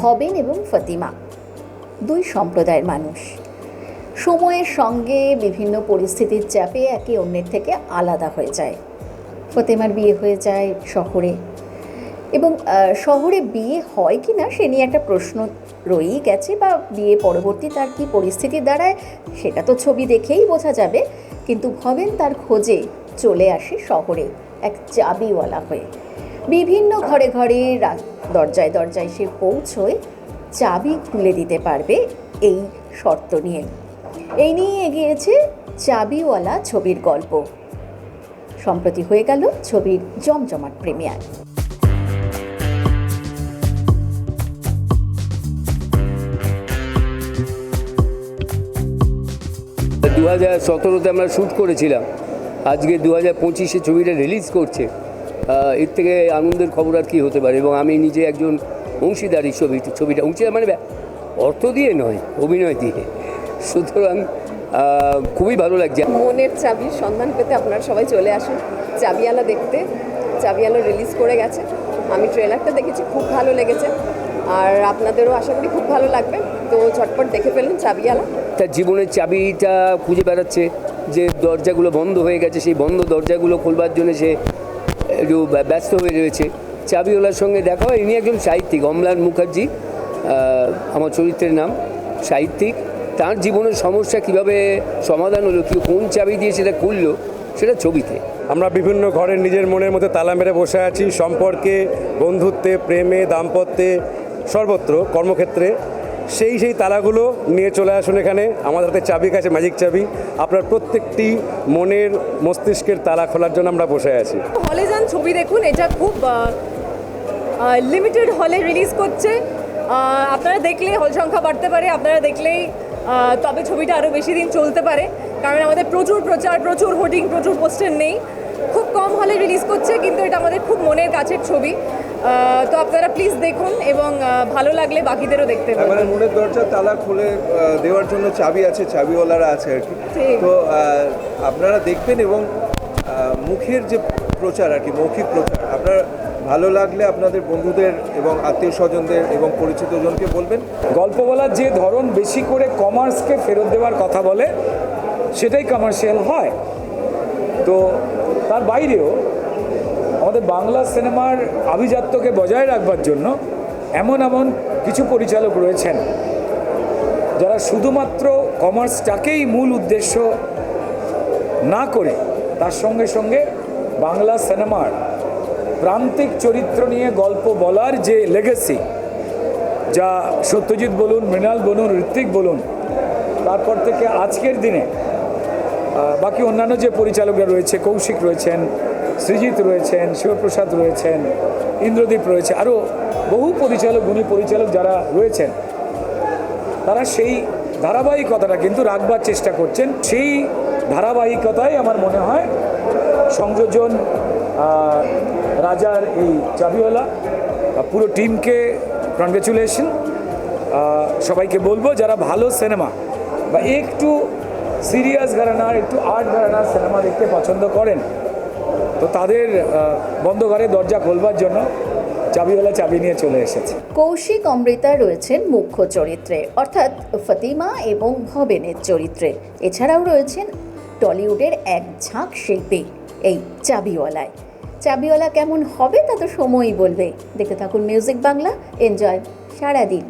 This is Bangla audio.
ভবেন এবং ফতিমা, দুই সম্প্রদায়ের মানুষ। সময়ের সঙ্গে বিভিন্ন পরিস্থিতির চাপে একে অন্যের থেকে আলাদা হয়ে যায়। ফতেমার বিয়ে হয়ে যায় শহরে। এবং শহরে বিয়ে হয় কি না সে নিয়ে একটা প্রশ্ন রয়েই গেছে বা বিয়ে পরবর্তী তার কি পরিস্থিতি দাঁড়ায় সেটা তো ছবি দেখেই বোঝা যাবে। কিন্তু ভবেন তার খোঁজে চলে আসে শহরে এক চাবিওয়ালা হয়ে। বিভিন্ন ঘরে ঘরে দরজায় দরজায় সে পৌঁছয় চাবি খুলে দিতে পারবে এই শর্ত নিয়ে। এই নিয়ে এগিয়েছে চাবিওয়ালা ছবির গল্প। সম্প্রতি হয়ে গেল ছবির জমজমাট প্রিমিয়ার। দু হাজার সতেরোতে আমরা শ্যুট করেছিলাম। আজকে দু হাজার পঁচিশে ছবিটা রিলিজ করছে। এর থেকে আনন্দের খবর আর কী হতে পারে? এবং আমি নিজে একজন অংশীদারি ছবি ছবিটা অংশীদার মানে অর্থ দিয়ে নয় অভিনয় দিয়ে। সুতরাং খুবই ভালো লাগছে। মনের চাবির সন্ধান পেতে আপনারা সবাই চলে আসুন চাবিয়ালা দেখতে। চাবিয়ালা রিলিজ করে গেছে। আমি ট্রেলারটা দেখেছি খুব ভালো লেগেছে। আর আপনাদেরও আশা করি খুব ভালো লাগবে। তো ঝটপট দেখে ফেলুন চাবিয়ালা। তার জীবনের চাবিটা খুঁজে বেড়াচ্ছে যে দরজাগুলো বন্ধ হয়ে গেছে সেই বন্ধ দরজাগুলো খোলবার জন্য সে একটু ব্যস্ত হয়ে রয়েছে। চাবিওয়ালার সঙ্গে দেখা হয়। ইনি একজন সাহিত্যিক অমলান মুখার্জি। আমার চরিত্রের নাম সাহিত্যিক। তার জীবনের সমস্যা কীভাবে সমাধান হলো কি কোন চাবি দিয়ে সেটা খুললো সেটা ছবিতে। আমরা বিভিন্ন ঘরের নিজের মনের মধ্যে তালা মেরে বসে আছি। সম্পর্কে বন্ধুত্বে প্রেমে দাম্পত্যে সর্বত্র কর্মক্ষেত্রে। সেই সেই তালাগুলো নিয়ে চলে আসুন এখানে। আমাদের হাতে চাবি কাছে ম্যাজিক চাবি। আপনার প্রত্যেকটি মনের মস্তিষ্কের তালা খোলার জন্য আমরা বসে আছি। ছবি দেখুন এটা খুব লিমিটেড হলে রিলিজ করছে। আপনারা দেখলে হল সংখ্যা বাড়তে পারে আপনারা দেখলেই তবে ছবিটা আরও বেশি দিন চলতে পারে। কারণ আমাদের প্রচুর প্রচার প্রচুর হোর্ডিং প্রচুর পোস্টার নেই। খুব কম হলে রিলিজ করছে কিন্তু এটা আমাদের খুব মনের কাছের ছবি। তো আপনারা প্লিজ দেখুন এবং ভালো লাগলে বাকিদেরও দেখতে মানে পাবেন মনের দরজা তালা খুলে দেওয়ার জন্য চাবি আছে চাবিওয়ালারা আছে আর কি। তো আপনারা দেখবেন এবং মুখের যে প্রচার আর কি, মৌখিক প্রচার। আপনার ভালো লাগলে আপনাদের বন্ধুদের এবং আত্মীয় স্বজনদের এবং পরিচিত জনকে বলবেন। গল্প বলার যে ধরন বেশি করে কমার্সকে ফেরত দেওয়ার কথা বলে, সেটাই কমার্শিয়াল হয়। তো তার বাইরেও আমাদের বাংলা সিনেমার আভিজাত্যকে বজায় রাখবার জন্য এমন এমন কিছু পরিচালক রয়েছেন, যারা শুধুমাত্র কমার্সটাকেই মূল উদ্দেশ্য না করে তার সঙ্গে সঙ্গে বাংলা সিনেমার প্রান্তিক চরিত্র নিয়ে গল্প বলার যে লেগেসি যা সত্যজিৎ বলুন, মৃণাল বলুন ঋত্বিক বলুন, তারপর থেকে আজকের দিনে বাকি অন্যান্য যে পরিচালকরা রয়েছে, কৌশিক রয়েছেন সৃজিত রয়েছেন, শিবপ্রসাদ রয়েছেন, ইন্দ্রদীপ রয়েছে আরও বহু পরিচালক, গুণী পরিচালক যারা রয়েছেন, তারা সেই ধারাবাহিকতাটা কিন্তু রাখবার চেষ্টা করছেন। সেই ধারাবাহিকতাই আমার মনে হয় সংযোজন রাজার এই চাবিওয়ালা পুরো টিমকে কনগ্রেচুলেশন সবাইকে বলব, যারা ভালো সিনেমা বা একটু সিরিয়াস ঘরানার একটু আর্ট ঘরানার সিনেমা দেখতে পছন্দ করেন, তো তাদের বন্ধ ঘরে দরজা খোলবার জন্য চাবিওয়ালা চাবি নিয়ে চলে এসেছে। কৌশিক অমৃতা রয়েছেন মুখ্য চরিত্রে, অর্থাৎ ফতিমা এবং ভবেনের চরিত্রে। এছাড়াও রয়েছেন টলিউডের এক ঝাঁক শিল্পী। এই চাবিওয়ালায়। চাবিওয়ালা কেমন হবে তা তো সময়ই বলবে। দেখতে থাকুন মিউজিক বাংলা এনজয় সারাদিন।